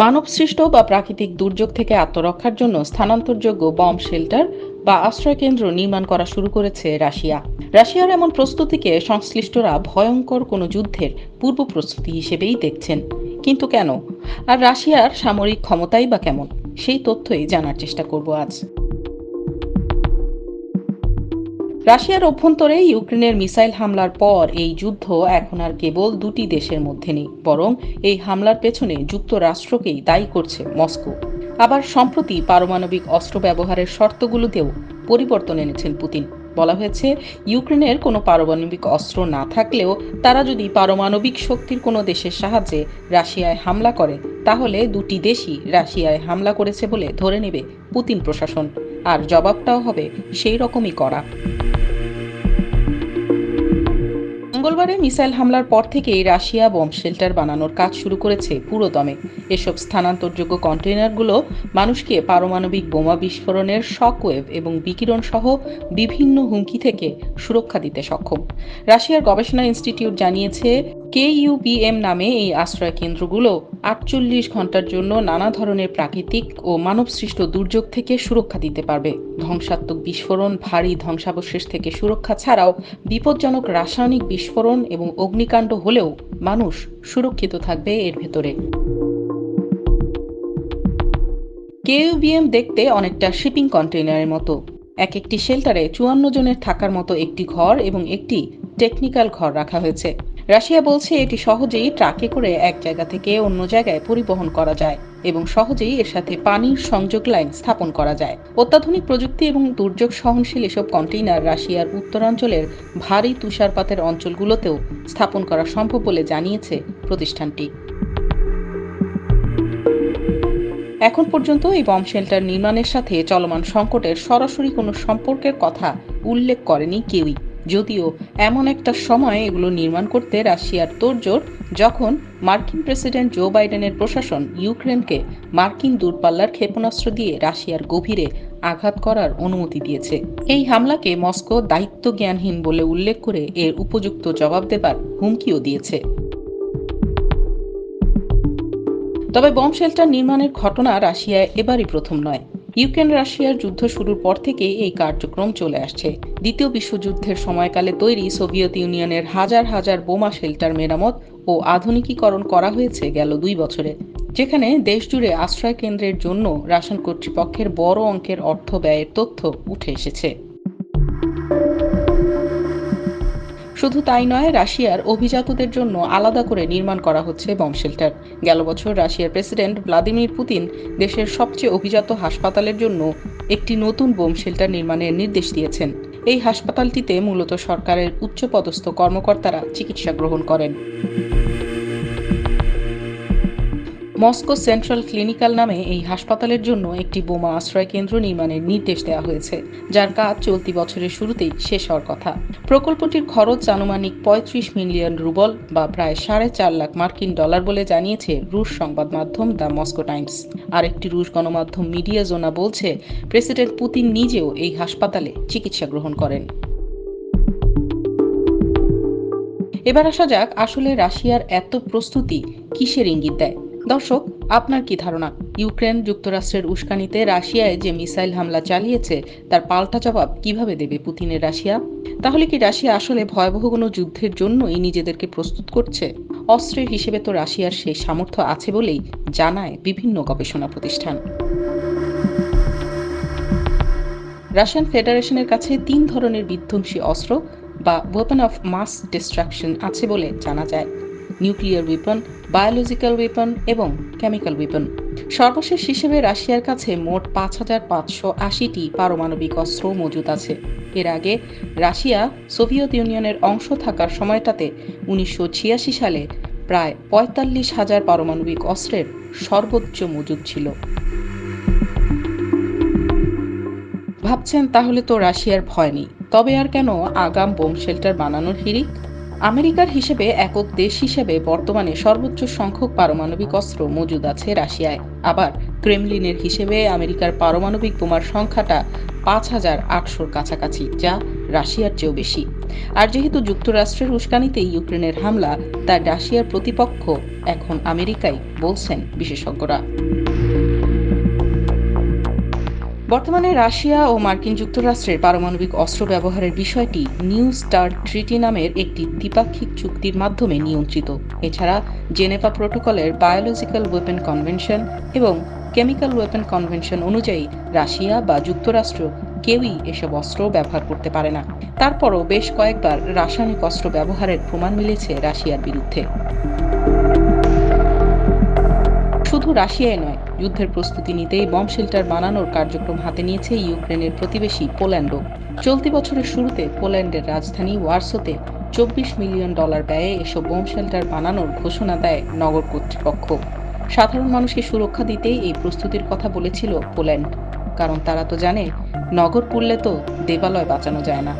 মানবসৃষ্ট বা প্রাকৃতিক দুর্যোগ থেকে আত্মরক্ষার জন্য স্থানান্তরযোগ্য বম শেল্টার বা আশ্রয়কেন্দ্র নির্মাণ করা শুরু করেছে রাশিয়া। রাশিয়ার এমন প্রস্তুতিকে সংশ্লিষ্টরা ভয়ঙ্কর কোনো যুদ্ধের পূর্ব প্রস্তুতি হিসেবেই দেখছেন। কিন্তু কেন? আর রাশিয়ার সামরিক ক্ষমতাই বা কেমন? সেই তথ্যই জানার চেষ্টা করব আজ। রাশিয়ার অভ্যন্তরে ইউক্রেনের মিসাইল হামলার পর এই যুদ্ধ এখন আর কেবল দুটি দেশের মধ্যে নেই, বরং এই হামলার পেছনে যুক্তরাষ্ট্রকেই দায়ী করছে মস্কো। আবার সম্প্রতি পারমাণবিক অস্ত্র ব্যবহারের শর্তগুলোতেও পরিবর্তন এনেছেন পুতিন। বলা হয়েছে, ইউক্রেনের কোনো পারমাণবিক অস্ত্র না থাকলেও তারা যদি পারমাণবিক শক্তির কোনো দেশের সাহায্যে রাশিয়ায় হামলা করে, তাহলে দুটি দেশই রাশিয়ায় হামলা করেছে বলে ধরে নেবে পুতিন প্রশাসন। আর জবাবটাও হবে সেই রকমই করা। মঙ্গলবারে মিসাইল হামলার পর থেকেই রাশিয়া বম শেল্টার বানানোর কাজ শুরু করেছে পুরো দমে এসব স্থানান্তরযোগ্য কন্টেইনারগুলো মানুষকে পারমাণবিক বোমা বিস্ফোরণের শকওয়েভ এবং বিকিরণ সহ বিভিন্ন হুমকি থেকে সুরক্ষা দিতে সক্ষম। রাশিয়ার গবেষণা ইনস্টিটিউট জানিয়েছে কেইউবিএম নামে এই আশ্রয় কেন্দ্রগুলো আটচল্লিশ ঘণ্টার জন্য নানা ধরনের প্রাকৃতিক ও মানবসৃষ্ট দুর্যোগ থেকে সুরক্ষা দিতে পারবে। ধ্বংসাত্মক বিস্ফোরণ, ভারী ধ্বংসাবশেষ থেকে সুরক্ষা ছাড়াও বিপজ্জনক রাসায়নিক বিস্ফোরণ এবং অগ্নিকাণ্ড হলেও মানুষ সুরক্ষিত থাকবে এর ভেতরে। কেইউবিএম দেখতে অনেকটা শিপিং কন্টেইনারের মতো। এক একটি শেল্টারে চুয়ান্ন জনের থাকার মতো একটি ঘর এবং একটি টেকনিক্যাল ঘর রাখা হয়েছে। রাশিয়া বলছে এটি সহজেই ট্রাকে করে এক জায়গা থেকে অন্য জায়গায় পরিবহন করা যায় এবং সহজেই এর সাথে পানির সংযোগ লাইন স্থাপন করা যায়। অত্যাধুনিক প্রযুক্তি এবং দুর্যোগ সহনশীল এসব কন্টেইনার রাশিয়ার উত্তরাঞ্চলের ভারী তুষারপাতের অঞ্চলগুলোতেও স্থাপন করা সম্ভব বলে জানিয়েছে প্রতিষ্ঠানটি। এখন পর্যন্ত এই বম শেল্টার নির্মাণের সাথে চলমান সংকটের সরাসরি কোনো সম্পর্কের কথা উল্লেখ করেনি কেউই। যদিও এমন একটা সময় এগুলো নির্মাণ করতে রাশিয়ার তোড়জোড় যখন মার্কিন প্রেসিডেন্ট জো বাইডেনের প্রশাসন ইউক্রেনকে মার্কিন দূরপাল্লার ক্ষেপণাস্ত্র দিয়ে রাশিয়ার গভীরে আঘাত করার অনুমতি দিয়েছে। এই হামলাকে মস্কো দায়িত্ব জ্ঞানহীন বলে উল্লেখ করে এর উপযুক্ত জবাব দেবার হুমকিও দিয়েছে। তবে বম শেল্টার নির্মাণের ঘটনা রাশিয়ায় এবারই প্রথম নয়। ইউক্রেন রাশিয়ার যুদ্ধ শুরুর পর থেকে এই কার্যক্রম চলে আসছে। দ্বিতীয় বিশ্বযুদ্ধের সময়কালে তৈরি সোভিয়েত ইউনিয়নের হাজার হাজার বোমা শেল্টার মেরামত ও আধুনিকীকরণ করা হয়েছে গেল দুই বছরে, যেখানে দেশজুড়ে আশ্রয় কেন্দ্রের জন্য রাশন কর্তৃপক্ষের বড় অঙ্কের অর্থ ব্যয়ের তথ্য উঠে এসেছে। শুধু তাই নয়, রাশিয়ার অভিজাতদের জন্য আলাদা করে নির্মাণ করা হচ্ছে বম শেল্টার। গেল বছর রাশিয়ার প্রেসিডেন্ট ভ্লাদিমির পুতিন দেশের সবচেয়ে অভিজাত হাসপাতালের জন্য একটি নতুন বোম শেল্টার নির্মাণের নির্দেশ দিয়েছেন। এই হাসপাতালটিতে মূলত সরকারের উচ্চপদস্থ কর্মকর্তারা চিকিৎসা গ্রহণ করেন। মস্কো সেন্ট্রাল ক্লিনিক্যাল নামে এই হাসপাতালের জন্য একটি বোমা আশ্রয় কেন্দ্র নির্মাণের নির্দেশ দেওয়া হয়েছে, যার কাজ চলতি বছরের শুরুতেই শেষ হওয়ার কথা। প্রকল্পটির খরচ আনুমানিক পঁয়ত্রিশ মিলিয়ন রুবল বা প্রায় সাড়ে চার লাখ মার্কিন ডলার বলে জানিয়েছে রুশ সংবাদ মাধ্যম দ্য মস্কো টাইমস। আরেকটি রুশ গণমাধ্যম মিডিয়া জোনা বলছে, প্রেসিডেন্ট পুতিন নিজেও এই হাসপাতালে চিকিৎসা গ্রহণ করেন। এবার আসা যাক আসলে রাশিয়ার এত প্রস্তুতি কিসের ইঙ্গিত দেয়। দর্শক, আপনার কি ধারণা? ইউক্রেন যুক্তরাষ্ট্রের উস্কানিতে রাশিয়ায় যে মিসাইল হামলা চালিয়েছে, তার পাল্টা জবাব কীভাবে দেবে পুতিনের রাশিয়া? তাহলে কি রাশিয়া আসলে ভয়াবহ কোনো যুদ্ধের জন্যই নিজেদেরকে প্রস্তুত করছে? অস্ত্রের হিসেবে তো রাশিয়ার সেই সামর্থ্য আছে বলেই জানায় বিভিন্ন গবেষণা প্রতিষ্ঠান। রাশিয়ান ফেডারেশনের কাছে তিন ধরনের বিধ্বংসী অস্ত্র বা ওয়েপন অফ মাস ডিস্ট্রাকশন আছে বলে জানা যায়। নিউক্লিয়ার ওয়েপন বায়োলজিক্যাল ওয়েপন এবং কেমিক্যাল ওয়েপন সর্বশেষ হিসেবে রাশিয়ার কাছে মোট পাঁচ হাজার পাঁচশো আশিটি পারমাণবিক অস্ত্র মজুদ আছে। এর আগে রাশিয়া সোভিয়েত ইউনিয়নের অংশ থাকার সময়টাতে উনিশশো ছিয়াশি সালে প্রায় পঁয়তাল্লিশ হাজার পারমাণবিক অস্ত্রের সর্বোচ্চ মজুদ ছিল। ভাবছেন তাহলে তো রাশিয়ার ভয় নেই। তবে আর কেন আগাম বোম শেল্টার বানানোর হিড়িক? আমেরিকার হিসেবে একক দেশ হিসেবে বর্তমানে সর্বোচ্চ সংখ্যক পারমাণবিক অস্ত্র মজুদ আছে রাশিয়ায়। আবার ক্রেমলিনের হিসেবে আমেরিকার পারমাণবিক বোমার সংখ্যাটা পাঁচ হাজার আটশোর কাছাকাছি, যা রাশিয়ার চেয়েও বেশি। আর যেহেতু যুক্তরাষ্ট্রের উস্কানিতে ইউক্রেনের হামলা, তাই রাশিয়ার প্রতিপক্ষ এখন আমেরিকাই বলছেন বিশেষজ্ঞরা। বর্তমানে রাশিয়া ও মার্কিন যুক্তরাষ্ট্রের পারমাণবিক অস্ত্র ব্যবহারের বিষয়টি নিউ স্টার ট্রিটি নামের একটি দ্বিপাক্ষিক চুক্তির মাধ্যমে নিয়ন্ত্রিত। এছাড়া জেনেভা প্রোটোকলের বায়োলজিক্যাল ওয়েপন কনভেনশন এবং কেমিক্যাল ওয়েপন কনভেনশন অনুযায়ী রাশিয়া বা যুক্তরাষ্ট্র কেউই এসব অস্ত্র ব্যবহার করতে পারে না। তারপরও বেশ কয়েকবার রাসায়নিক অস্ত্র ব্যবহারের প্রমাণ মিলেছে রাশিয়ার বিরুদ্ধে। শুধু রাশিয়ায় নয় যুদ্ধের প্রস্তুতি নিতেই বম শেল্টার বানানোর কার্যক্রম হাতে নিয়েছে ইউক্রেনের প্রতিবেশী পোল্যান্ডও। চলতি বছরের শুরুতে পোল্যান্ডের রাজধানী ওয়ার্সোতে চব্বিশ মিলিয়ন ডলার ব্যয়ে এসব বোম শেল্টার বানানোর ঘোষণা দেয় নগর কর্তৃপক্ষ। সাধারণ মানুষকে সুরক্ষা দিতেই এই প্রস্তুতির কথা বলেছিল পোল্যান্ড। কারণ তারা তো জানে, নগর পুড়লে তো দেবালয় বাঁচানো যায় না।